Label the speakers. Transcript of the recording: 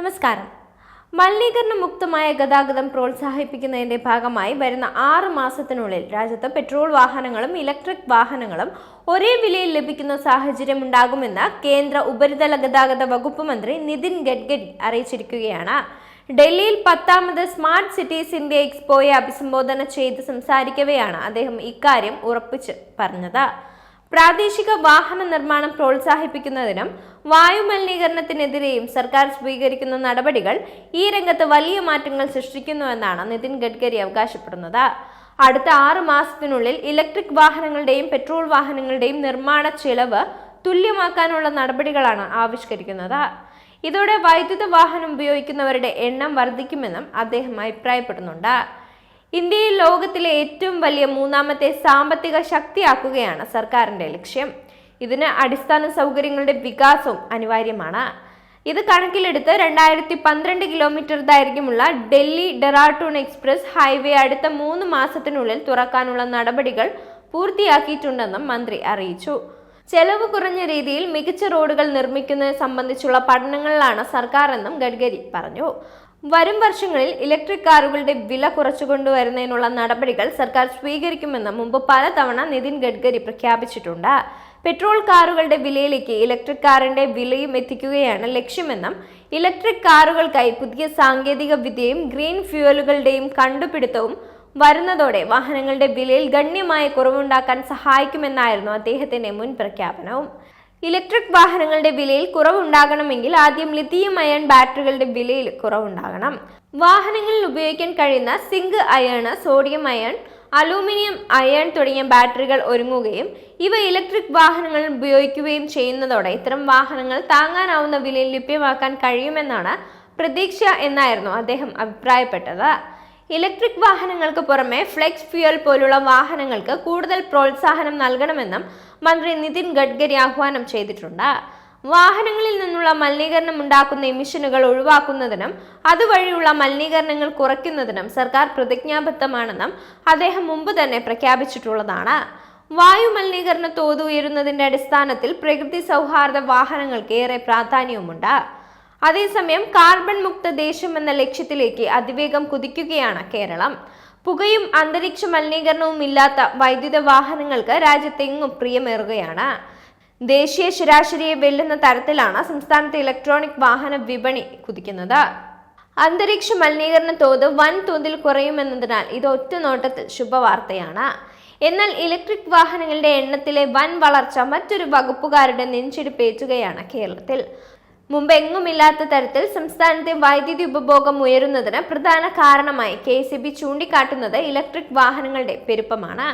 Speaker 1: നമസ്കാരം. മലിനീകരണ മുക്തമായ ഗതാഗതം പ്രോത്സാഹിപ്പിക്കുന്നതിന്റെ ഭാഗമായി വരുന്ന ആറ് മാസത്തിനുള്ളിൽ രാജ്യത്ത് പെട്രോൾ വാഹനങ്ങളും ഇലക്ട്രിക് വാഹനങ്ങളും ഒരേ വിലയിൽ ലഭിക്കുന്ന സാഹചര്യം ഉണ്ടാകുമെന്ന് കേന്ദ്ര ഉപരിതല ഗതാഗത വകുപ്പ് മന്ത്രി നിതിൻ ഗഡ്കരി അറിയിച്ചിരിക്കുകയാണ്. ഡൽഹിയിൽ പത്താമത് സ്മാർട്ട് സിറ്റീസ് ഇന്ത്യ എക്സ്പോയെ അഭിസംബോധന ചെയ്ത് സംസാരിക്കവെയാണ് അദ്ദേഹം ഇക്കാര്യം ഉറപ്പിച്ച് പറഞ്ഞത്. പ്രാദേശിക വാഹന നിർമ്മാണം പ്രോത്സാഹിപ്പിക്കുന്നതിനും വായു മലിനീകരണത്തിനെതിരെയും സർക്കാർ സ്വീകരിക്കുന്ന നടപടികൾ ഈ രംഗത്ത് വലിയ മാറ്റങ്ങൾ സൃഷ്ടിക്കുന്നുവെന്നാണ് നിതിൻ ഗഡ്കരി അവകാശപ്പെടുന്നത്. അടുത്ത ആറ് മാസത്തിനുള്ളിൽ ഇലക്ട്രിക് വാഹനങ്ങളുടെയും പെട്രോൾ വാഹനങ്ങളുടെയും നിർമ്മാണ ചെലവ് തുല്യമാക്കാനുള്ള നടപടികളാണ് ആവിഷ്കരിക്കുന്നത്. ഇതോടെ വൈദ്യുത വാഹനം ഉപയോഗിക്കുന്നവരുടെ എണ്ണം വർദ്ധിക്കുമെന്നും അദ്ദേഹം അഭിപ്രായപ്പെടുന്നുണ്ട്. ഇന്ത്യയിൽ ലോകത്തിലെ ഏറ്റവും വലിയ മൂന്നാമത്തെ സാമ്പത്തിക ശക്തിയാക്കുകയാണ് സർക്കാരിന്റെ ലക്ഷ്യം. ഇതിന് അടിസ്ഥാന സൗകര്യങ്ങളുടെ വികാസവും അനിവാര്യമാണ്. ഇത് കണക്കിലെടുത്ത് രണ്ടായിരത്തി പന്ത്രണ്ട് കിലോമീറ്റർ ദൈർഘ്യമുള്ള ഡൽഹി ഡെറാട്ടൂൺ എക്സ്പ്രസ് ഹൈവേ അടുത്ത മൂന്ന് മാസത്തിനുള്ളിൽ തുറക്കാനുള്ള നടപടികൾ പൂർത്തിയാക്കിയിട്ടുണ്ടെന്നും മന്ത്രി അറിയിച്ചു. ചെലവ് കുറഞ്ഞ രീതിയിൽ മികച്ച റോഡുകൾ നിർമ്മിക്കുന്നത് സംബന്ധിച്ചുള്ള പഠനങ്ങളിലാണ് സർക്കാർ എന്നും ഗഡ്കരി പറഞ്ഞു. വരും വർഷങ്ങളിൽ ഇലക്ട്രിക് കാറുകളുടെ വില കുറച്ചുകൊണ്ടുവരുന്നതിനുള്ള നടപടികൾ സർക്കാർ സ്വീകരിക്കുമെന്ന് മുമ്പ് പലതവണ നിതിൻ ഗഡ്കരി പ്രഖ്യാപിച്ചിട്ടുണ്ട്. പെട്രോൾ കാറുകളുടെ വിലയിലേക്ക് ഇലക്ട്രിക് കാറിന്റെ വിലയും എത്തിക്കുകയാണ് ലക്ഷ്യമെന്നും ഇലക്ട്രിക് കാറുകൾക്കായി പുതിയ സാങ്കേതിക വിദ്യയും ഗ്രീൻ ഫ്യൂവലുകളുടെയും കണ്ടുപിടുത്തവും വരുന്നതോടെ വാഹനങ്ങളുടെ വിലയിൽ ഗണ്യമായ കുറവുണ്ടാക്കാൻ സഹായിക്കുമെന്നായിരുന്നു അദ്ദേഹത്തിന്റെ മുൻ പ്രഖ്യാപനവും ഇലക്ട്രിക് വാഹനങ്ങളുടെ വിലയിൽ കുറവുണ്ടാകണമെങ്കിൽ ആദ്യം ലിത്തിയം അയൺ ബാറ്ററികളുടെ വിലയിൽ കുറവുണ്ടാകണം. വാഹനങ്ങളിൽ ഉപയോഗിക്കാൻ കഴിയുന്ന zinc iron sodium iron aluminium iron തുടങ്ങിയ ബാറ്ററികൾ ഒരുങ്ങുകയും ഇവ ഇലക്ട്രിക് വാഹനങ്ങൾ ഉപയോഗിക്കുകയും ചെയ്യുന്നതോടെ ഇത്തരം വാഹനങ്ങൾ താങ്ങാനാവുന്ന വിലയിൽ ലഭ്യമാക്കാൻ കഴിയുമെന്നാണ് പ്രതീക്ഷ എന്നായിരുന്നു അദ്ദേഹം അഭിപ്രായപ്പെട്ടത്. ഇലക്ട്രിക് വാഹനങ്ങൾക്ക് പുറമെ ഫ്ലെക്സ് ഫ്യൂൽ പോലുള്ള വാഹനങ്ങൾക്ക് കൂടുതൽ പ്രോത്സാഹനം നൽകണമെന്നും മന്ത്രി നിതിൻ ഗഡ്കരി ആഹ്വാനം ചെയ്തിട്ടുണ്ട്. വാഹനങ്ങളിൽ നിന്നുള്ള മലിനീകരണം ഉണ്ടാക്കുന്ന എമിഷനുകൾ ഒഴിവാക്കുന്നതിനും അതുവഴിയുള്ള മലിനീകരണങ്ങൾ കുറയ്ക്കുന്നതിനും സർക്കാർ പ്രതിജ്ഞാബദ്ധമാണെന്നും അദ്ദേഹം മുമ്പ് തന്നെ പ്രഖ്യാപിച്ചിട്ടുള്ളതാണ്. വായു മലിനീകരണ തോത് ഉയരുന്നതിന്റെ അടിസ്ഥാനത്തിൽ പ്രകൃതി സൗഹാർദ്ദ വാഹനങ്ങൾക്ക് ഏറെ പ്രാധാന്യവുമുണ്ട്. അതേസമയം കാർബൺ മുക്ത ദേശം എന്ന ലക്ഷ്യത്തിലേക്ക് അതിവേഗം കുതിക്കുകയാണ് കേരളം. പുകയും അന്തരീക്ഷ മലിനീകരണവും ഇല്ലാത്ത വൈദ്യുത വാഹനങ്ങൾക്ക് രാജ്യത്തെങ്ങും പ്രിയമേറുകയാണ്. ദേശീയ ശരാശരിയെ വെല്ലുന്ന തരത്തിലാണ് സംസ്ഥാനത്തെ ഇലക്ട്രോണിക് വാഹന വിപണി കുതിക്കുന്നത്. അന്തരീക്ഷ മലിനീകരണ തോത് വൻതോതിൽ കുറയുമെന്നതിനാൽ ഇത് ഒറ്റ നോട്ടത്തിൽ ശുഭവാർത്തയാണ്. എന്നാൽ ഇലക്ട്രിക് വാഹനങ്ങളുടെ എണ്ണത്തിലെ വൻ വളർച്ച മറ്റൊരു വകുപ്പുകാരുടെ നെഞ്ചിടിപ്പേറ്റുകയാണ് കേരളത്തിൽ. മുമ്പ് എങ്ങുമില്ലാത്ത തരത്തിൽ സംസ്ഥാനത്തെ വൈദ്യുതി ഉപഭോഗം ഉയരുന്നതിന് പ്രധാന കാരണമായി കെ സി ബി ചൂണ്ടിക്കാട്ടുന്നത് ഇലക്ട്രിക് വാഹനങ്ങളുടെ പെരുപ്പമാണ്.